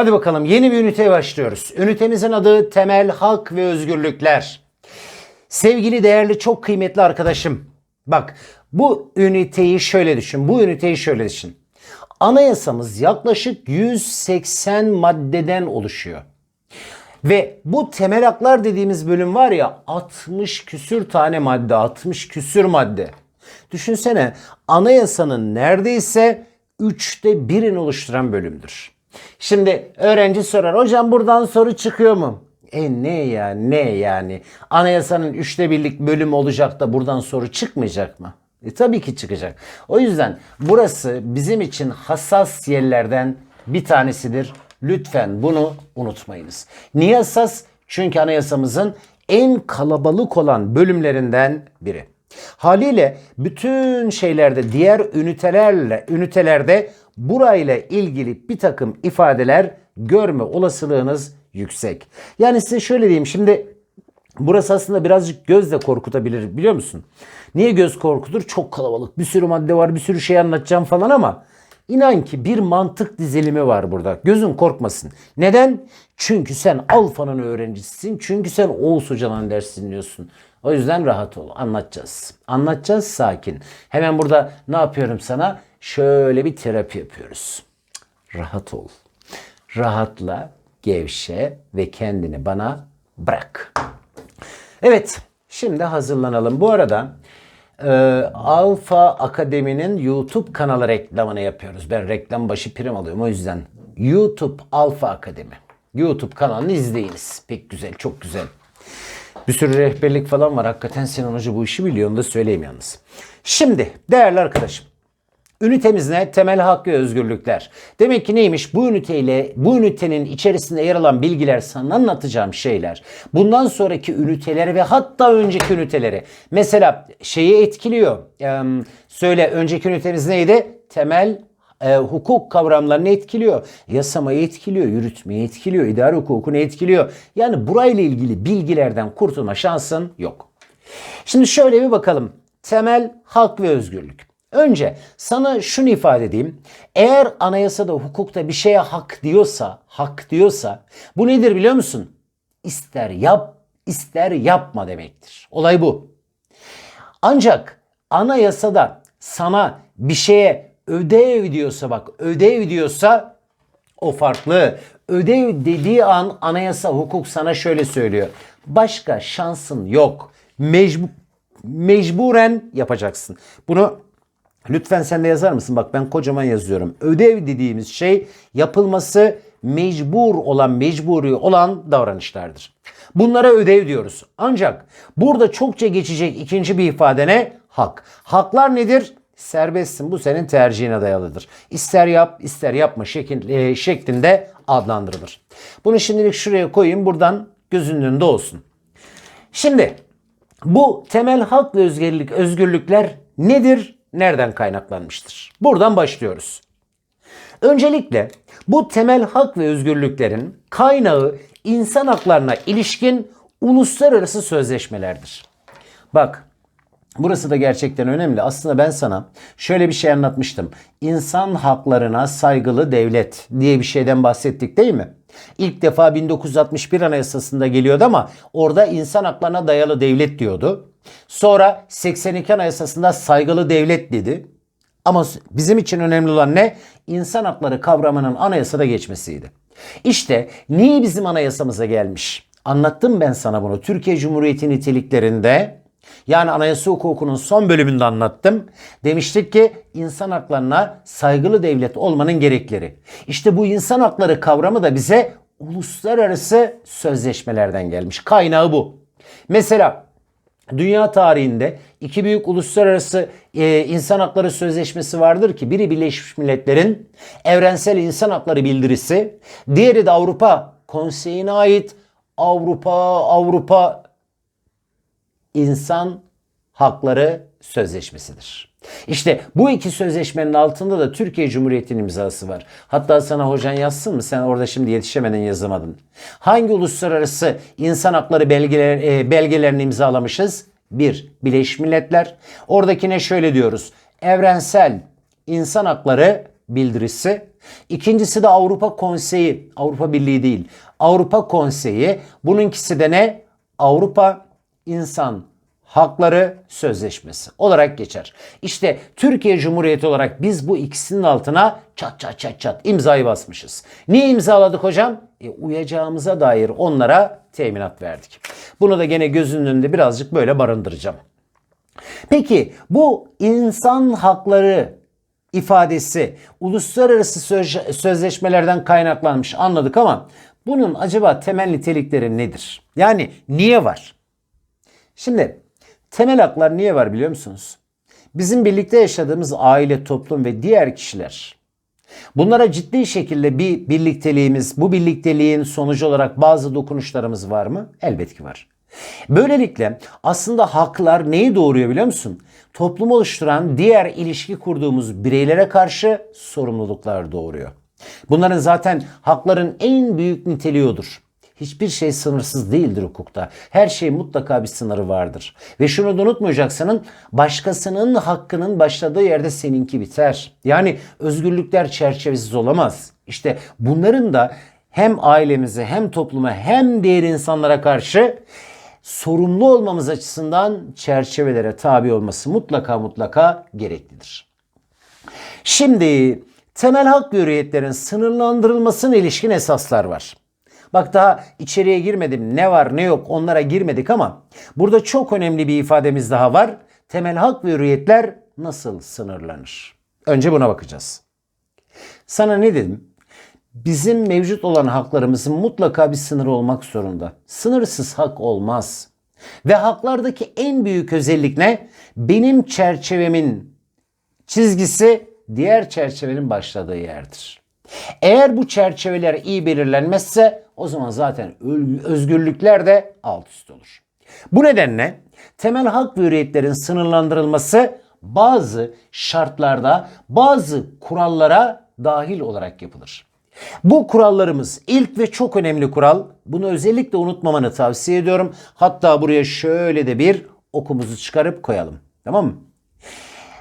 Hadi bakalım yeni bir üniteye başlıyoruz. Ünitemizin adı temel hak ve özgürlükler. Sevgili değerli çok kıymetli arkadaşım. Bak bu üniteyi şöyle düşün. Bu üniteyi şöyle düşün. Anayasamız yaklaşık 180 maddeden oluşuyor. Ve bu temel haklar dediğimiz bölüm var ya 60 küsür tane madde, 60 küsür madde. Düşünsene anayasanın neredeyse üçte birini oluşturan bölümdür. Şimdi öğrenci sorar hocam buradan soru çıkıyor mu? E ne ya ne yani anayasanın üçte birlik bölüm olacak da buradan soru çıkmayacak mı? E tabii ki çıkacak. O yüzden burası bizim için hassas yerlerden bir tanesidir. Lütfen bunu unutmayınız. Niye hassas? Çünkü anayasamızın en kalabalık olan bölümlerinden biri. Haliyle bütün şeylerde diğer ünitelerle ünitelerde burayla ilgili bir takım ifadeler görme olasılığınız yüksek. Yani size şöyle diyeyim şimdi burası aslında birazcık gözle korkutabilir biliyor musun? Niye göz korkutur? Çok kalabalık bir sürü madde var bir sürü şey anlatacağım falan ama İnan ki bir mantık dizilimi var burada. Gözün korkmasın. Neden? Çünkü sen Alfa'nın öğrencisisin. Çünkü sen Oğuz Hoca'nın ders dinliyorsun. O yüzden rahat ol. Anlatacağız. Anlatacağız sakin. Hemen burada ne yapıyorum sana? Şöyle bir terapi yapıyoruz. Rahat ol. Rahatla, gevşe ve kendini bana bırak. Evet, şimdi hazırlanalım. Bu arada e, Alfa Akademi'nin YouTube kanalı reklamını yapıyoruz. Ben reklam başı prim alıyorum o yüzden. YouTube Alfa Akademi. YouTube kanalını izleyiniz. Pek güzel, çok güzel. Bir sürü rehberlik falan var. Hakikaten Sinan Hoca bu işi biliyor. Onu da söyleyeyim yalnız. Şimdi değerli arkadaşım. Ünitemiz ne? Temel hak ve özgürlükler. Demek ki neymiş? Bu üniteyle, bu ünitenin içerisinde yer alan bilgiler sana anlatacağım şeyler. Bundan sonraki üniteleri ve hatta önceki üniteleri. Mesela şeyi etkiliyor. Ee, söyle önceki ünitemiz neydi? Temel e, hukuk kavramlarını etkiliyor. Yasamayı etkiliyor, yürütmeyi etkiliyor, idare hukukunu etkiliyor. Yani burayla ilgili bilgilerden kurtulma şansın yok. Şimdi şöyle bir bakalım. Temel hak ve özgürlük. Önce sana şunu ifade edeyim. Eğer anayasada, hukukta bir şeye hak diyorsa, hak diyorsa bu nedir biliyor musun? İster yap, ister yapma demektir. Olay bu. Ancak anayasada sana bir şeye ödev diyorsa bak, ödev diyorsa o farklı. Ödev dediği an anayasa, hukuk sana şöyle söylüyor. Başka şansın yok. Mecbur mecburen yapacaksın. Bunu lütfen sen de yazar mısın? Bak ben kocaman yazıyorum. Ödev dediğimiz şey yapılması mecbur olan, mecburi olan davranışlardır. Bunlara ödev diyoruz. Ancak burada çokça geçecek ikinci bir ifade ne? Hak. Haklar nedir? Serbestsin. Bu senin tercihine dayalıdır. İster yap, ister yapma e, şeklinde adlandırılır. Bunu şimdilik şuraya koyayım. Buradan gözünün önünde olsun. Şimdi bu temel hak ve özgürlük, özgürlükler nedir? Nereden kaynaklanmıştır? Buradan başlıyoruz. Öncelikle bu temel hak ve özgürlüklerin kaynağı insan haklarına ilişkin uluslararası sözleşmelerdir. Bak Burası da gerçekten önemli. Aslında ben sana şöyle bir şey anlatmıştım. İnsan haklarına saygılı devlet diye bir şeyden bahsettik değil mi? İlk defa 1961 Anayasası'nda geliyordu ama orada insan haklarına dayalı devlet diyordu. Sonra 82 Anayasası'nda saygılı devlet dedi. Ama bizim için önemli olan ne? İnsan hakları kavramının anayasada geçmesiydi. İşte niye bizim anayasamıza gelmiş? Anlattım ben sana bunu. Türkiye Cumhuriyeti niteliklerinde yani anayasa hukukunun son bölümünde anlattım. Demiştik ki insan haklarına saygılı devlet olmanın gerekleri. İşte bu insan hakları kavramı da bize uluslararası sözleşmelerden gelmiş. Kaynağı bu. Mesela dünya tarihinde iki büyük uluslararası e, insan hakları sözleşmesi vardır ki biri Birleşmiş Milletler'in evrensel insan hakları bildirisi, diğeri de Avrupa Konseyi'ne ait Avrupa Avrupa İnsan Hakları Sözleşmesi'dir. İşte bu iki sözleşmenin altında da Türkiye Cumhuriyeti'nin imzası var. Hatta sana hocan yazsın mı? Sen orada şimdi yetişemeden yazamadın. Hangi uluslararası insan hakları belgeler, e, belgelerini imzalamışız? Bir, Birleşmiş Milletler. Oradakine şöyle diyoruz. Evrensel insan hakları bildirisi. İkincisi de Avrupa Konseyi, Avrupa Birliği değil, Avrupa Konseyi. Bununkisi de ne? Avrupa İnsan Hakları Sözleşmesi olarak geçer. İşte Türkiye Cumhuriyeti olarak biz bu ikisinin altına çat çat çat çat imzayı basmışız. Niye imzaladık hocam? E, uyacağımıza dair onlara teminat verdik. Bunu da gene gözünün önünde birazcık böyle barındıracağım. Peki bu insan hakları ifadesi uluslararası söz- sözleşmelerden kaynaklanmış anladık ama bunun acaba temel nitelikleri nedir? Yani niye var? Şimdi temel haklar niye var biliyor musunuz? Bizim birlikte yaşadığımız aile, toplum ve diğer kişiler bunlara ciddi şekilde bir birlikteliğimiz, bu birlikteliğin sonucu olarak bazı dokunuşlarımız var mı? Elbet ki var. Böylelikle aslında haklar neyi doğuruyor biliyor musun? Toplumu oluşturan diğer ilişki kurduğumuz bireylere karşı sorumluluklar doğuruyor. Bunların zaten hakların en büyük niteliği odur. Hiçbir şey sınırsız değildir hukukta. Her şey mutlaka bir sınırı vardır. Ve şunu da unutmayacaksın. Başkasının hakkının başladığı yerde seninki biter. Yani özgürlükler çerçevesiz olamaz. İşte bunların da hem ailemize hem topluma hem diğer insanlara karşı sorumlu olmamız açısından çerçevelere tabi olması mutlaka mutlaka gereklidir. Şimdi temel hak hürriyetlerin sınırlandırılmasına ilişkin esaslar var. Bak daha içeriye girmedim. Ne var ne yok onlara girmedik ama burada çok önemli bir ifademiz daha var. Temel hak ve hürriyetler nasıl sınırlanır? Önce buna bakacağız. Sana ne dedim? Bizim mevcut olan haklarımızın mutlaka bir sınırı olmak zorunda. Sınırsız hak olmaz. Ve haklardaki en büyük özellik ne? Benim çerçevemin çizgisi diğer çerçevenin başladığı yerdir. Eğer bu çerçeveler iyi belirlenmezse o zaman zaten özgürlükler de alt üst olur. Bu nedenle temel hak ve hürriyetlerin sınırlandırılması bazı şartlarda bazı kurallara dahil olarak yapılır. Bu kurallarımız ilk ve çok önemli kural. Bunu özellikle unutmamanı tavsiye ediyorum. Hatta buraya şöyle de bir okumuzu çıkarıp koyalım. Tamam mı?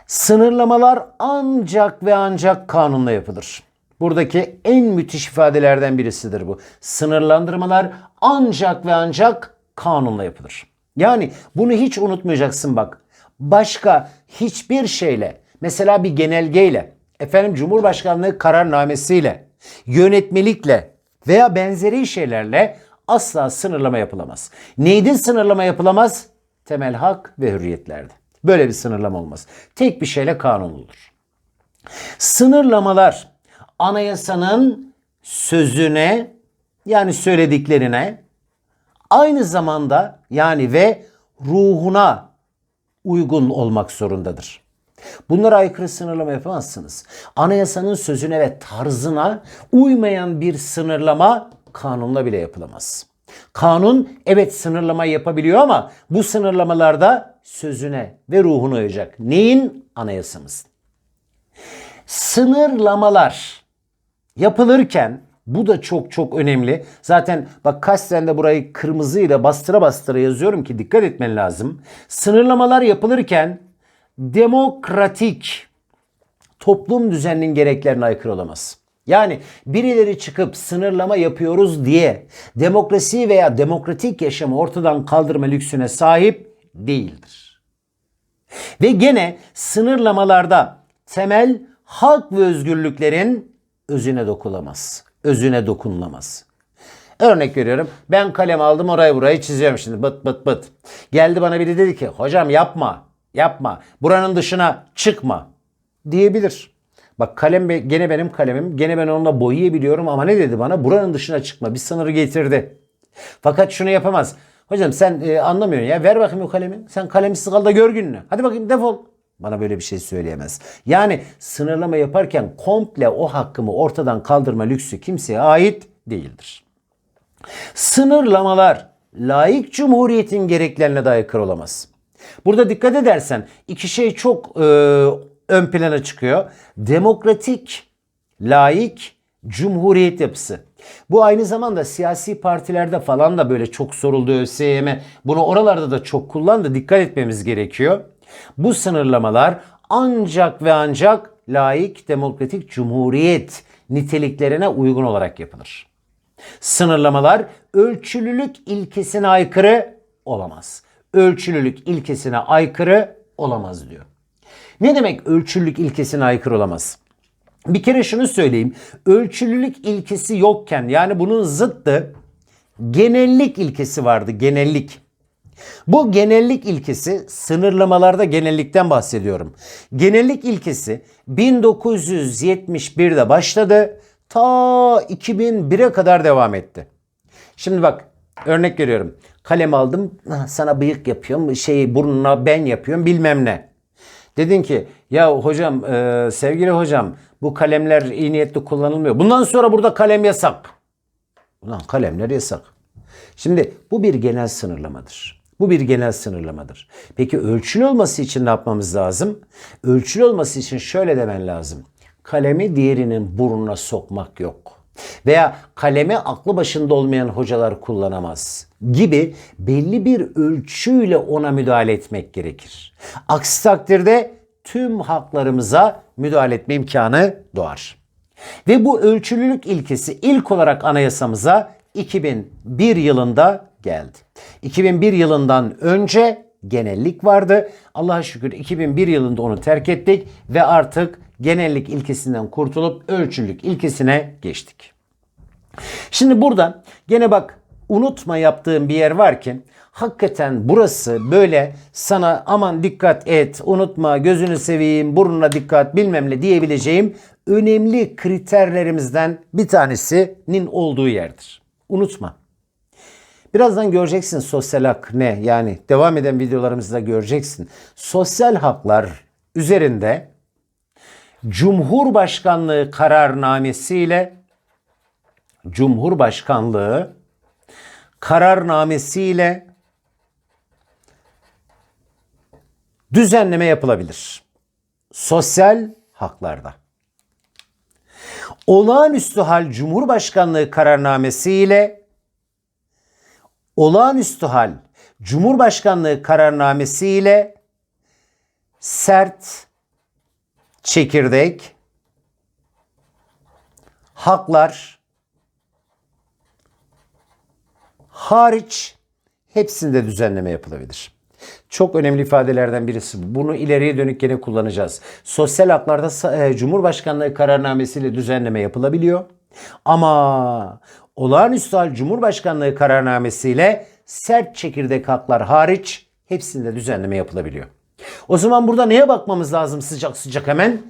Sınırlamalar ancak ve ancak kanunla yapılır. Buradaki en müthiş ifadelerden birisidir bu. Sınırlandırmalar ancak ve ancak kanunla yapılır. Yani bunu hiç unutmayacaksın bak. Başka hiçbir şeyle mesela bir genelgeyle, efendim Cumhurbaşkanlığı kararnamesiyle, yönetmelikle veya benzeri şeylerle asla sınırlama yapılamaz. Neydi sınırlama yapılamaz? Temel hak ve hürriyetlerde. Böyle bir sınırlama olmaz. Tek bir şeyle kanun olur. Sınırlamalar anayasanın sözüne yani söylediklerine aynı zamanda yani ve ruhuna uygun olmak zorundadır. Bunlara aykırı sınırlama yapamazsınız. Anayasanın sözüne ve tarzına uymayan bir sınırlama kanunla bile yapılamaz. Kanun evet sınırlama yapabiliyor ama bu sınırlamalarda sözüne ve ruhuna uyacak. Neyin? Anayasamızın. Sınırlamalar yapılırken bu da çok çok önemli. Zaten bak kasten de burayı kırmızıyla bastıra bastıra yazıyorum ki dikkat etmen lazım. Sınırlamalar yapılırken demokratik toplum düzeninin gereklerine aykırı olamaz. Yani birileri çıkıp sınırlama yapıyoruz diye demokrasi veya demokratik yaşamı ortadan kaldırma lüksüne sahip değildir. Ve gene sınırlamalarda temel hak ve özgürlüklerin özüne dokulamaz. Özüne dokunulamaz. Örnek veriyorum. Ben kalem aldım orayı burayı çiziyorum şimdi. Bıt bıt bıt. Geldi bana biri dedi ki hocam yapma. Yapma. Buranın dışına çıkma. Diyebilir. Bak kalem gene benim kalemim. Gene ben onunla boyayabiliyorum ama ne dedi bana? Buranın dışına çıkma. Bir sınırı getirdi. Fakat şunu yapamaz. Hocam sen e, anlamıyorsun ya. Ver bakayım o kalemi. Sen kalemsiz kal da gör gününü. Hadi bakayım defol. Bana böyle bir şey söyleyemez. Yani sınırlama yaparken komple o hakkımı ortadan kaldırma lüksü kimseye ait değildir. Sınırlamalar layık cumhuriyetin gereklerine de aykırı olamaz. Burada dikkat edersen iki şey çok e, ön plana çıkıyor. Demokratik, layık, cumhuriyet yapısı. Bu aynı zamanda siyasi partilerde falan da böyle çok soruldu ÖSYM. Bunu oralarda da çok kullandı. Dikkat etmemiz gerekiyor. Bu sınırlamalar ancak ve ancak laik, demokratik, cumhuriyet niteliklerine uygun olarak yapılır. Sınırlamalar ölçülülük ilkesine aykırı olamaz. Ölçülülük ilkesine aykırı olamaz diyor. Ne demek ölçülülük ilkesine aykırı olamaz? Bir kere şunu söyleyeyim. Ölçülülük ilkesi yokken yani bunun zıttı genellik ilkesi vardı. Genellik. Bu genellik ilkesi sınırlamalarda genellikten bahsediyorum. Genellik ilkesi 1971'de başladı. Ta 2001'e kadar devam etti. Şimdi bak örnek veriyorum. Kalem aldım sana bıyık yapıyorum. Şey burnuna ben yapıyorum bilmem ne. Dedin ki ya hocam e, sevgili hocam bu kalemler iyi niyetli kullanılmıyor. Bundan sonra burada kalem yasak. Ulan kalemler yasak. Şimdi bu bir genel sınırlamadır. Bu bir genel sınırlamadır. Peki ölçülü olması için ne yapmamız lazım? Ölçülü olması için şöyle demen lazım. Kalemi diğerinin burnuna sokmak yok. Veya kaleme aklı başında olmayan hocalar kullanamaz gibi belli bir ölçüyle ona müdahale etmek gerekir. Aksi takdirde tüm haklarımıza müdahale etme imkanı doğar. Ve bu ölçülülük ilkesi ilk olarak anayasamıza 2001 yılında geldi. 2001 yılından önce genellik vardı. Allah'a şükür 2001 yılında onu terk ettik ve artık genellik ilkesinden kurtulup ölçülülük ilkesine geçtik. Şimdi burada gene bak unutma yaptığım bir yer var ki hakikaten burası böyle sana aman dikkat et, unutma, gözünü seveyim, burnuna dikkat bilmem ne diyebileceğim önemli kriterlerimizden bir tanesinin olduğu yerdir. Unutma. Birazdan göreceksin sosyal hak ne yani devam eden videolarımızda göreceksin. Sosyal haklar üzerinde Cumhurbaşkanlığı kararnamesiyle Cumhurbaşkanlığı kararnamesiyle düzenleme yapılabilir. Sosyal haklarda. Olağanüstü hal Cumhurbaşkanlığı kararnamesiyle olağanüstü hal Cumhurbaşkanlığı kararnamesiyle sert çekirdek haklar hariç hepsinde düzenleme yapılabilir. Çok önemli ifadelerden birisi bu. Bunu ileriye dönük gene kullanacağız. Sosyal haklarda e, Cumhurbaşkanlığı kararnamesiyle düzenleme yapılabiliyor. Ama olağanüstü hal Cumhurbaşkanlığı kararnamesiyle sert çekirdek haklar hariç hepsinde düzenleme yapılabiliyor. O zaman burada neye bakmamız lazım sıcak sıcak hemen?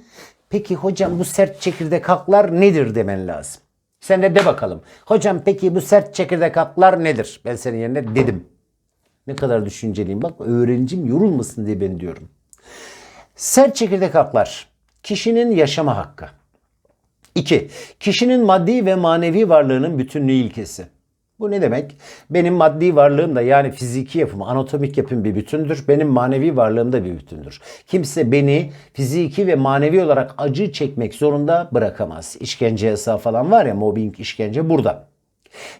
Peki hocam bu sert çekirdek haklar nedir demen lazım. Sen de de bakalım. Hocam peki bu sert çekirdek haklar nedir? Ben senin yerine dedim. Ne kadar düşünceliyim. Bak öğrencim yorulmasın diye ben diyorum. Sert çekirdek haklar. Kişinin yaşama hakkı. 2. Kişinin maddi ve manevi varlığının bütünlüğü ilkesi. Bu ne demek? Benim maddi varlığım da yani fiziki yapım, anatomik yapım bir bütündür. Benim manevi varlığım da bir bütündür. Kimse beni fiziki ve manevi olarak acı çekmek zorunda bırakamaz. İşkence yasağı falan var ya mobbing, işkence burada.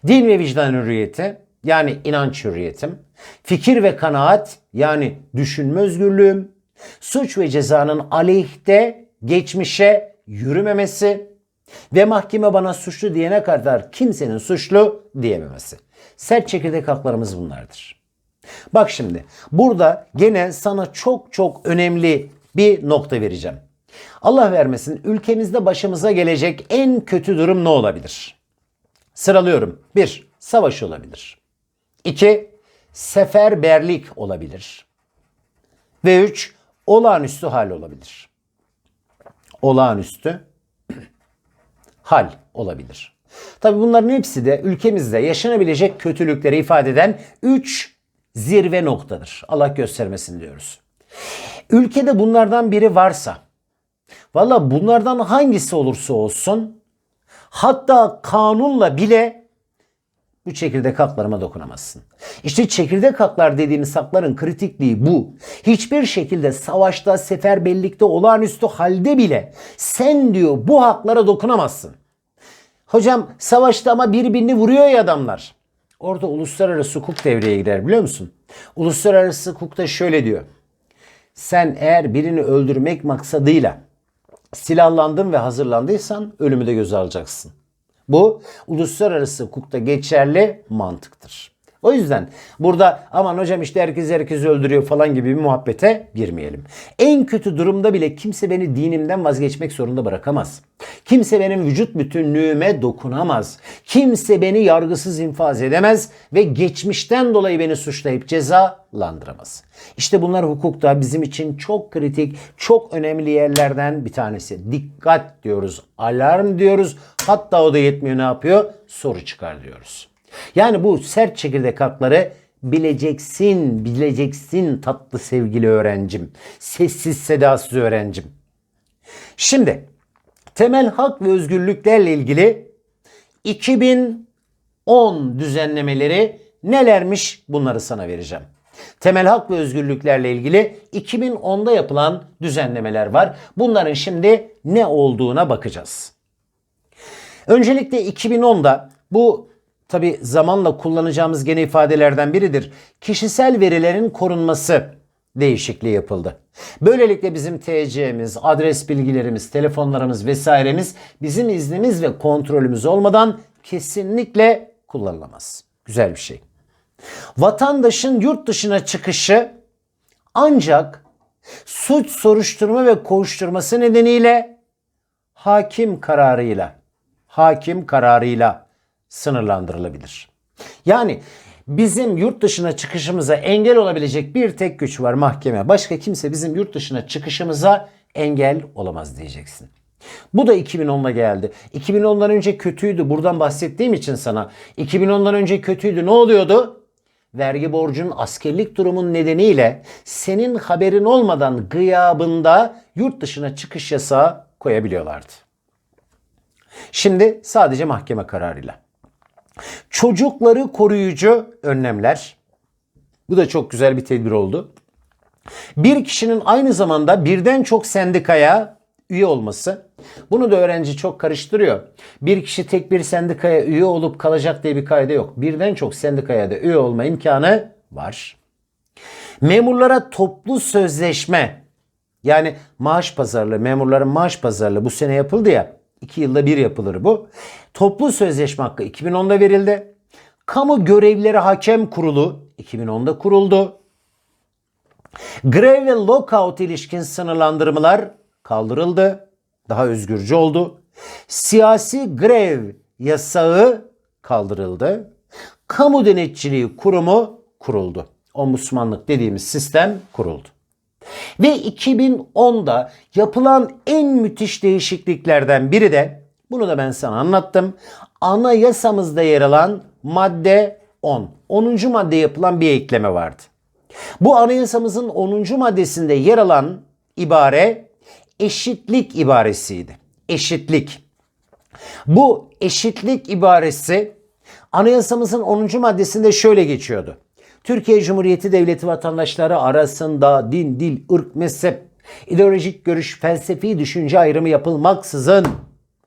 Din ve vicdan hürriyeti yani inanç hürriyetim. Fikir ve kanaat yani düşünme özgürlüğüm. Suç ve cezanın aleyhte geçmişe yürümemesi ve mahkeme bana suçlu diyene kadar kimsenin suçlu diyememesi. Sert çekirdek haklarımız bunlardır. Bak şimdi burada gene sana çok çok önemli bir nokta vereceğim. Allah vermesin ülkemizde başımıza gelecek en kötü durum ne olabilir? Sıralıyorum. 1. Savaş olabilir. 2. Seferberlik olabilir. Ve 3. Olağanüstü hal olabilir. Olağanüstü hal olabilir. Tabi bunların hepsi de ülkemizde yaşanabilecek kötülükleri ifade eden 3 zirve noktadır. Allah göstermesin diyoruz. Ülkede bunlardan biri varsa, valla bunlardan hangisi olursa olsun, hatta kanunla bile bu çekirdek haklarıma dokunamazsın. İşte çekirdek haklar dediğimiz hakların kritikliği bu. Hiçbir şekilde savaşta, seferberlikte, olağanüstü halde bile sen diyor bu haklara dokunamazsın. Hocam savaşta ama birbirini vuruyor ya adamlar. Orada uluslararası hukuk devreye girer biliyor musun? Uluslararası hukukta şöyle diyor. Sen eğer birini öldürmek maksadıyla silahlandın ve hazırlandıysan ölümü de göze alacaksın. Bu uluslararası hukukta geçerli mantıktır. O yüzden burada aman hocam işte herkes herkesi öldürüyor falan gibi bir muhabbete girmeyelim. En kötü durumda bile kimse beni dinimden vazgeçmek zorunda bırakamaz. Kimse benim vücut bütünlüğüme dokunamaz. Kimse beni yargısız infaz edemez ve geçmişten dolayı beni suçlayıp cezalandıramaz. İşte bunlar hukukta bizim için çok kritik, çok önemli yerlerden bir tanesi. Dikkat diyoruz, alarm diyoruz. Hatta o da yetmiyor ne yapıyor? Soru çıkar diyoruz. Yani bu sert çekirdek hakları bileceksin, bileceksin tatlı sevgili öğrencim. Sessiz sedasız öğrencim. Şimdi temel hak ve özgürlüklerle ilgili 2010 düzenlemeleri nelermiş bunları sana vereceğim. Temel hak ve özgürlüklerle ilgili 2010'da yapılan düzenlemeler var. Bunların şimdi ne olduğuna bakacağız. Öncelikle 2010'da bu tabi zamanla kullanacağımız gene ifadelerden biridir. Kişisel verilerin korunması değişikliği yapıldı. Böylelikle bizim TC'miz, adres bilgilerimiz, telefonlarımız vesairemiz bizim iznimiz ve kontrolümüz olmadan kesinlikle kullanılamaz. Güzel bir şey. Vatandaşın yurt dışına çıkışı ancak suç soruşturma ve kovuşturması nedeniyle hakim kararıyla hakim kararıyla sınırlandırılabilir. Yani bizim yurt dışına çıkışımıza engel olabilecek bir tek güç var mahkeme. Başka kimse bizim yurt dışına çıkışımıza engel olamaz diyeceksin. Bu da 2010'da geldi. 2010'dan önce kötüydü. Buradan bahsettiğim için sana. 2010'dan önce kötüydü. Ne oluyordu? Vergi borcun askerlik durumun nedeniyle senin haberin olmadan gıyabında yurt dışına çıkış yasağı koyabiliyorlardı. Şimdi sadece mahkeme kararıyla. Çocukları koruyucu önlemler. Bu da çok güzel bir tedbir oldu. Bir kişinin aynı zamanda birden çok sendikaya üye olması. Bunu da öğrenci çok karıştırıyor. Bir kişi tek bir sendikaya üye olup kalacak diye bir kayda yok. Birden çok sendikaya da üye olma imkanı var. Memurlara toplu sözleşme yani maaş pazarlığı, memurların maaş pazarlığı bu sene yapıldı ya. 2 yılda bir yapılır bu. Toplu sözleşme hakkı 2010'da verildi. Kamu Görevlileri Hakem Kurulu 2010'da kuruldu. Grev ve lockout ilişkin sınırlandırmalar kaldırıldı. Daha özgürcü oldu. Siyasi grev yasağı kaldırıldı. Kamu Denetçiliği Kurumu kuruldu. Ombudsmanlık dediğimiz sistem kuruldu. Ve 2010'da yapılan en müthiş değişikliklerden biri de bunu da ben sana anlattım. Anayasamızda yer alan madde 10. 10. madde yapılan bir ekleme vardı. Bu anayasamızın 10. maddesinde yer alan ibare eşitlik ibaresiydi. Eşitlik. Bu eşitlik ibaresi anayasamızın 10. maddesinde şöyle geçiyordu. Türkiye Cumhuriyeti Devleti vatandaşları arasında din, dil, ırk, mezhep, ideolojik görüş, felsefi düşünce ayrımı yapılmaksızın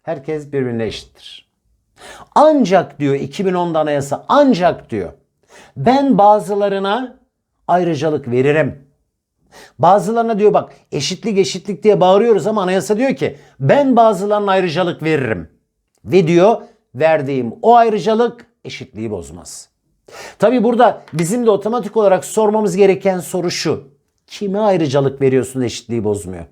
herkes birbirine eşittir. Ancak diyor 2010'da anayasa ancak diyor ben bazılarına ayrıcalık veririm. Bazılarına diyor bak eşitlik eşitlik diye bağırıyoruz ama anayasa diyor ki ben bazılarına ayrıcalık veririm. Ve diyor verdiğim o ayrıcalık eşitliği bozmaz. Tabi burada bizim de otomatik olarak sormamız gereken soru şu. Kime ayrıcalık veriyorsun eşitliği bozmuyor?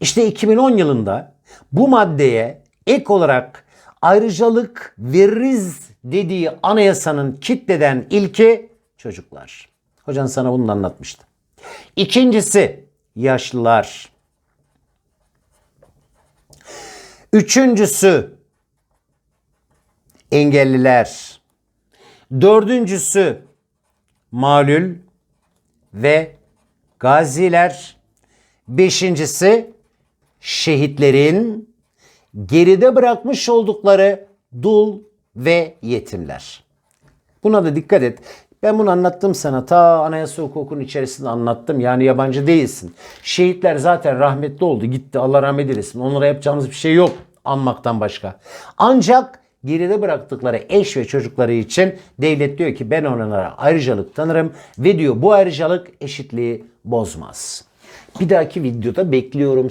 İşte 2010 yılında bu maddeye ek olarak ayrıcalık veririz dediği anayasanın kitleden ilki çocuklar. Hocan sana bunu anlatmıştı. İkincisi yaşlılar. Üçüncüsü engelliler. Dördüncüsü malül ve gaziler. Beşincisi şehitlerin geride bırakmış oldukları dul ve yetimler. Buna da dikkat et. Ben bunu anlattım sana. Ta anayasa hukukunun içerisinde anlattım. Yani yabancı değilsin. Şehitler zaten rahmetli oldu. Gitti. Allah rahmet eylesin. Onlara yapacağımız bir şey yok. Anmaktan başka. Ancak geride bıraktıkları eş ve çocukları için devlet diyor ki ben onlara ayrıcalık tanırım ve diyor bu ayrıcalık eşitliği bozmaz. Bir dahaki videoda bekliyorum.